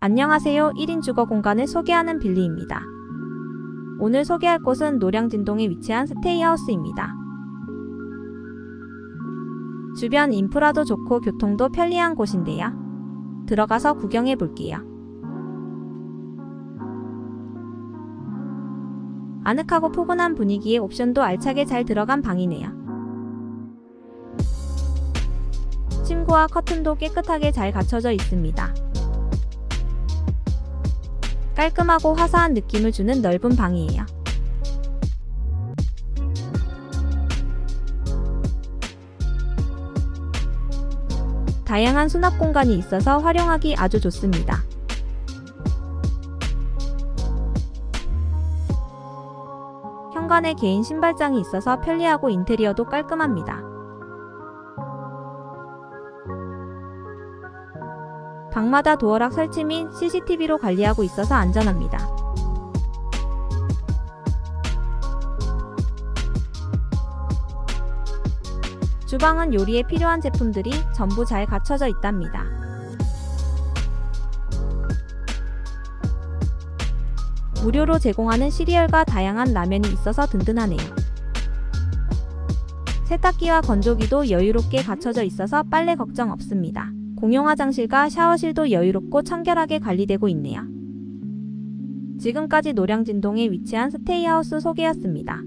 안녕하세요. 1인 주거 공간을 소개하는 빌리입니다. 오늘 소개할 곳은 노량진동에 위치한 스테이하우스입니다. 주변 인프라도 좋고 교통도 편리한 곳인데요. 들어가서 구경해 볼게요. 아늑하고 포근한 분위기에 옵션도 알차게 잘 들어간 방이네요. 침구와 커튼도 깨끗하게 잘 갖춰져 있습니다. 깔끔하고 화사한 느낌을 주는 넓은 방이에요. 다양한 수납 공간이 있어서 활용하기 아주 좋습니다. 현관에 개인 신발장이 있어서 편리하고 인테리어도 깔끔합니다. 방마다 도어락 설치 및 CCTV로 관리하고 있어서 안전합니다. 주방은 요리에 필요한 제품들이 전부 잘 갖춰져 있답니다. 무료로 제공하는 시리얼과 다양한 라면이 있어서 든든하네요. 세탁기와 건조기도 여유롭게 갖춰져 있어서 빨래 걱정 없습니다. 공용 화장실과 샤워실도 여유롭고 청결하게 관리되고 있네요. 지금까지 노량진동에 위치한 스테이하우스 소개였습니다.